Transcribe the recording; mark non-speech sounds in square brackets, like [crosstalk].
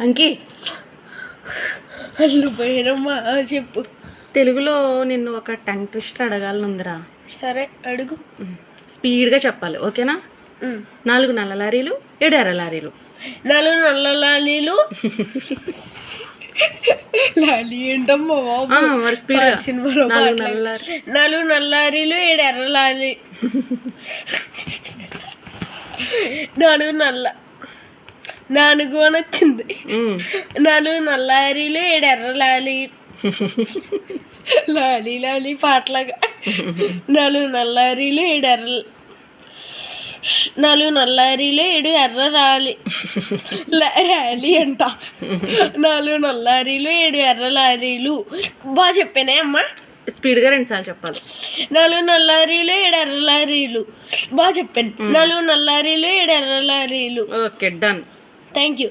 అంకి. అల్లు పోయినమ్మా చెప్పు. తెలుగులో నిన్ను ఒక టంగ్ ట్విస్టర్ అడగాలనుందిరా. సరే అడుగు. స్పీడ్గా చెప్పాలి ఓకేనా. నాలుగు నల్ల లారీలు ఏడు ఎర్ర లారీలు. నాలుగు నల్ల లాలీలు లాలి ఏంటమ్మా బాబు? మరి స్పీడ్గా. నాలుగు. నల్ల లారీ. నాలుగు నల్లారీలు ఏడు ఎర్ర లాలి [laughs] నాలుగు నల్ల నాలుగు అని వచ్చింది. ఉమ్. నాలుగు నల్లారీలు ఏడు ఎర్ర లాలి. లాలి లాలి పాటలాగా. నాలుగు నల్లారీలు ఏడు ఎర్ర నాలుగు నల్లారీలు ఏడు ఎర్ర రాలి. ర్యాలీ అంట. నాలుగు నల్లారీలు ఏడు ఎర్ర లారీలు. బాగా చెప్పానే అమ్మా. స్పీడ్గా రెండుసార్లు చెప్పాలి. నాలుగు నల్లారీలు ఏడు ఎర్ర లారీలు. బాగా చెప్పాను. నాలుగు నల్లారీలు ఏడు ఎర్ర లారీలు. Okay done. Thank you.